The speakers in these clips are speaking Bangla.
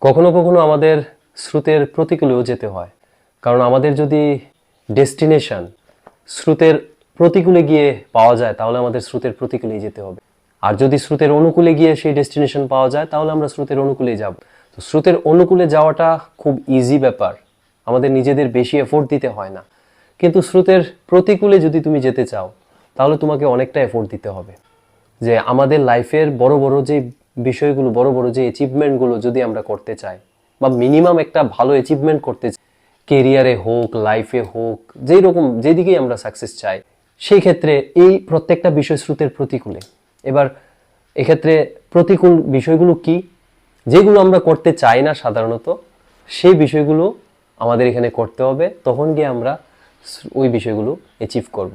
কখনো কখনো আমাদের স্রোতের প্রতিকূলেও যেতে হয়। কারণ আমাদের যদি ডেস্টিনেশন স্রোতের প্রতিকূলে গিয়ে পাওয়া যায়, তাহলে আমাদের স্রোতের প্রতিকূলেই যেতে হবে। আর যদি স্রোতের অনুকূলে গিয়ে সেই ডেস্টিনেশন পাওয়া যায়, তাহলে আমরা স্রোতের অনুকূলেই যাব। তো স্রোতের অনুকূলে যাওয়াটা খুব ইজি ব্যাপার। আমাদের নিজেদের বেশি এফোর্ট দিতে হয় না। কিন্তু স্রোতের প্রতিকূলে যদি তুমি যেতে চাও, তাহলে তোমাকে অনেকটা এফোর্ট দিতে হবে। যে আমাদের লাইফের বড় বড় যে বিষয়গুলো, বড় বড় যে অ্যাচিভমেন্টগুলো যদি আমরা করতে চাই, বা মিনিমাম একটা ভালো অ্যাচিভমেন্ট করতে চাই কেরিয়ারে হোক লাইফে হোক, যেই রকম যেদিকেই আমরা সাকসেস চাই, সেই ক্ষেত্রে এই প্রত্যেকটা বিষয় স্রোতের প্রতিকূলে এবার, এক্ষেত্রে প্রতিকূল বিষয়গুলো কি যেগুলো আমরা করতে চাই না সাধারণত, সেই বিষয়গুলো আমাদের এখানে করতে হবে, তখন গিয়ে আমরা ওই বিষয়গুলো অ্যাচিভ করব।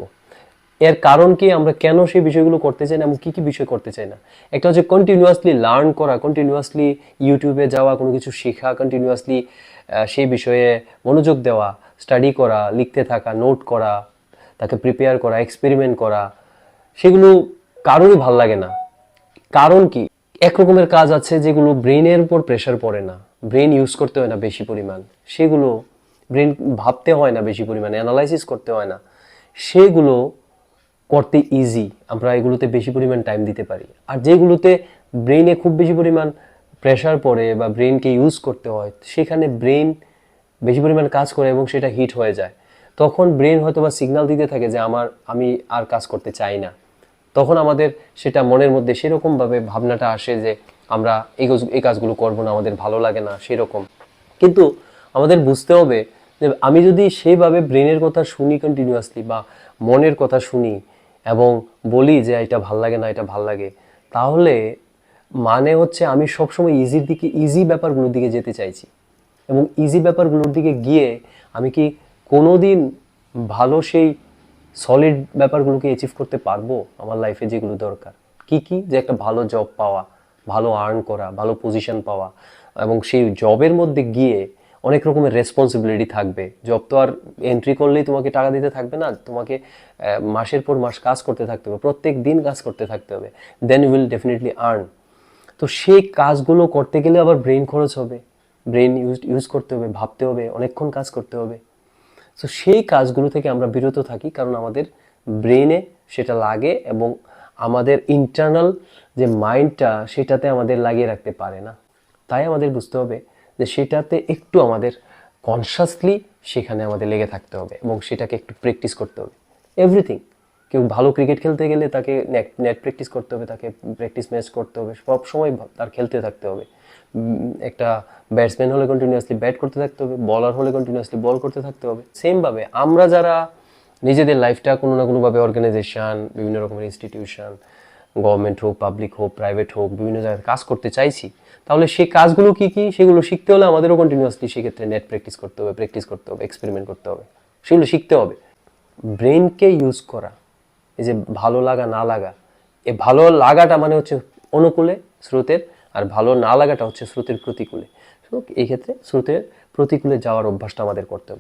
এর কারণ কি আমরা কেন সেই বিষয়গুলো করতে চাই না এবং কী কী বিষয় করতে চাই না? একটা হচ্ছে কন্টিনিউয়াসলি লার্ন করা কন্টিনিউয়াসলি ইউটিউবে যাওয়া, কোনো কিছু শেখা কন্টিনিউয়াসলি সেই বিষয়ে মনোযোগ দেওয়া স্টাডি করা, লিখতে থাকা নোট করা, তাকে প্রিপেয়ার করা এক্সপেরিমেন্ট করা, সেগুলো কারোরই ভালো লাগে না। কারণ কি? এক রকমের কাজ আছে যেগুলো ব্রেনের উপর প্রেশার পড়ে না। ব্রেন ইউজ করতে হয় না বেশি পরিমাণ। সেগুলো ব্রেন ভাবতে হয় না বেশি পরিমাণে অ্যানালাইসিস করতে হয় না। সেগুলো করতে ইজি আমরা এগুলোতে বেশি পরিমাণ টাইম দিতে পারি। আর যেগুলোতে ব্রেনে খুব বেশি পরিমাণ প্রেশার পড়ে বা ব্রেনকে ইউজ করতে হয়, সেখানে ব্রেন বেশি পরিমাণ কাজ করে এবং সেটা হিট হয়ে যায়। তখন ব্রেন হয়তো বা সিগন্যাল দিতে থাকে যে আমার, আমি আর কাজ করতে চাই না। তখন আমাদের সেটা মনের মধ্যে সেরকমভাবে ভাবনাটা আসে যে আমরা এই এই কাজগুলো করব না, আমাদের ভালো লাগে না, সেরকম। কিন্তু আমাদের বুঝতে হবে যে আমি যদি সেইভাবে ব্রেনের কথা শুনি কন্টিনিউয়াসলি বা মনের কথা শুনি এবং বলি যে এটা ভালো লাগে না, এটা ভালো লাগে, তাহলে মানে হচ্ছে আমি সবসময় ইজির দিকে ইজি ব্যাপারগুলোর দিকে যেতে চাইছি। এবং ইজি ব্যাপারগুলোর দিকে গিয়ে আমি কি কোনোদিন ভালো সেই সলিড ব্যাপারগুলোকে অ্যাচিভ করতে পারব আমার লাইফে যেগুলো দরকার? কি কি? যে একটা ভালো জব পাওয়া, ভালো আর্ন করা, ভালো পজিশন পাওয়া, এবং সেই জবের মধ্যে গিয়ে অনেক রকমের রেসপন্সিবিলিটি থাকবে। জব তো আর এন্ট্রি করলেই তোমাকে টাকা দিতে থাকবে না, তোমাকে মাসের পর মাস কাজ করতে থাকতে হবে, প্রত্যেক দিন কাজ করতে থাকতে হবে then you will definitely earn তো সেই কাজগুলো করতে গেলে আবার ব্রেন খরচ হবে ব্রেন ইউজ ইউজ করতে হবে, ভাবতে হবে, অনেকক্ষণ কাজ করতে হবে। তো সেই কাজগুলো থেকে আমরা বিরত থাকি, কারণ আমাদের ব্রেনে সেটা লাগে এবং আমাদের ইন্টারনাল যে মাইন্ডটা সেটাতে আমাদের লাগিয়ে রাখতে পারে না। তাই আমাদের বুঝতে হবে যে সেটাতে একটু আমাদের কনসাসলি সেখানে আমাদের লেগে থাকতে হবে এবং সেটাকে একটু প্র্যাকটিস করতে হবে। এভরিথিং কেউ ভালো ক্রিকেট খেলতে গেলে তাকে নেট নেট প্র্যাকটিস করতে হবে, তাকে প্র্যাকটিস ম্যাচ করতে হবে, সব সময় তার খেলতে থাকতে হবে। একটা ব্যাটসম্যান হলে কন্টিনিউয়াসলি ব্যাট করতে থাকতে হবে বলার হলে কন্টিনিউয়াসলি বল করতে থাকতে হবে। সেমভাবে আমরা যারা নিজেদের লাইফটা কোনো না কোনোভাবে অর্গানাইজেশন বিভিন্ন রকমের ইনস্টিটিউশন গভর্নমেন্ট হোক পাবলিক হোক প্রাইভেট হোক, বিভিন্ন জায়গায় কাজ করতে চাইছি, তাহলে সেই কাজগুলো কি কি? সেগুলো শিখতে হলে আমাদেরও কন্টিনিউয়াসলি সেক্ষেত্রে নেট প্র্যাকটিস করতে হবে প্র্যাকটিস করতে হবে এক্সপেরিমেন্ট করতে হবে। সেগুলো শিখতে হবে। ব্রেনকে ইউজ করা, এই যে ভালো লাগা, না লাগা, এ ভালো লাগাটা মানে হচ্ছে অনুকূলে, স্রোতের, আর ভালো না লাগাটা হচ্ছে স্রোতের প্রতিকূলে। এই ক্ষেত্রে স্রোতের প্রতিকূলে যাওয়ার অভ্যাসটা আমাদের করতে হবে।